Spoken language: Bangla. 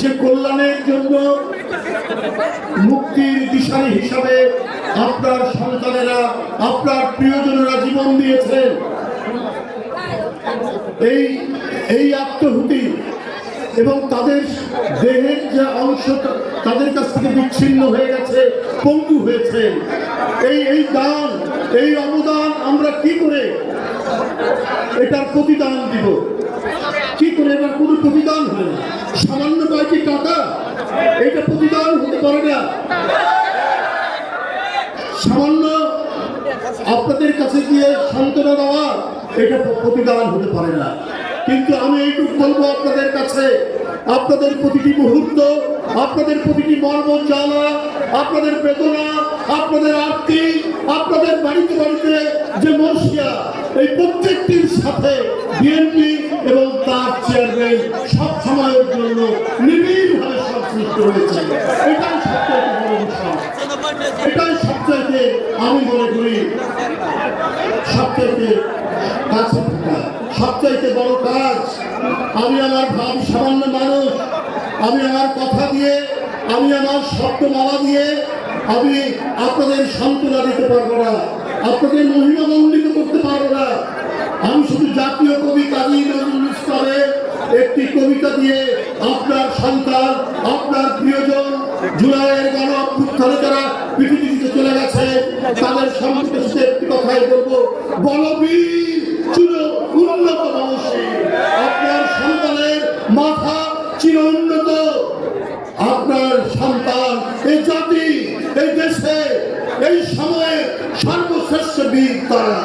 যে কল্যাণের জন্য মুক্তির দিশারি হিসাবে আপনার সন্তানেরা, আপনার প্রিয়জনেরা জীবন দিয়েছেন। এই এই আত্মহুতি এবং তাদের দেহের যে অংশ তাদের কাছ থেকে বিচ্ছিন্ন হয়ে গেছে, পঙ্গু হয়েছে। এই এই দান, এই অবদান আমরা কি করে এটার প্রতিদান দিব? কি করে এটার কোনো প্রতিদান হবে না? সামান্য কয়েকটি টাকা এটা প্রতিদান হতে পারে না। সামান্য আপনাদের কাছে গিয়ে সান্ত্বনা দেওয়া এটা প্রতিদান হতে পারে না। কিন্তু আমি এইটুকু বলব আপনাদের কাছে, আপনাদের প্রতিটি মুহূর্ত, আপনাদের প্রতিটি মর্ম জ্বালা, আপনাদের বেদনা, আপনাদের আরতি, আপনাদের বাড়িতে বাড়িতে যে মর্ষিয়া এই প্রত্যেকটির সাথে বিএনপি এবং তার চেয়ারম্যান সব সময়ের জন্য নিবিড়ভাবে সংশ্লিষ্ট রয়েছে এটাই সবচেয়ে বড় বিষয়। এটাই সবচাইতে আমি মনে করি সবচাইতে কাছে থাকা। সবচাইতে বড় কাজ, আমি আমার ভাব সামান্য মানুষ, আমি আমার কথা দিয়ে, আমি আমার শব্দ মালা দিয়ে, আমি আপনাদের সান্ত্বনা দিতে পারব না, আপনাদের মহিমামণ্ডিত করতে পারব না। আমি শুধু জাতীয় কবি কাজী নজরুল ইসলামের একটি কবিতা দিয়ে আপনার সন্তান, আপনার প্রিয়জন জুলাইয়ের গণ অভ্যুত্থানে যারা পৃথিবী থেকে চলে গেছে, তাদের সম্পর্কে একটি কথাই বলব। বলবীর চির উন্নত আপনার সন্তানের মাথা চির উন্নত। আপনার সন্তান এই জাতি, এই দেশে, এই সময়ে সর্বশ্রেষ্ঠ বীর তারা।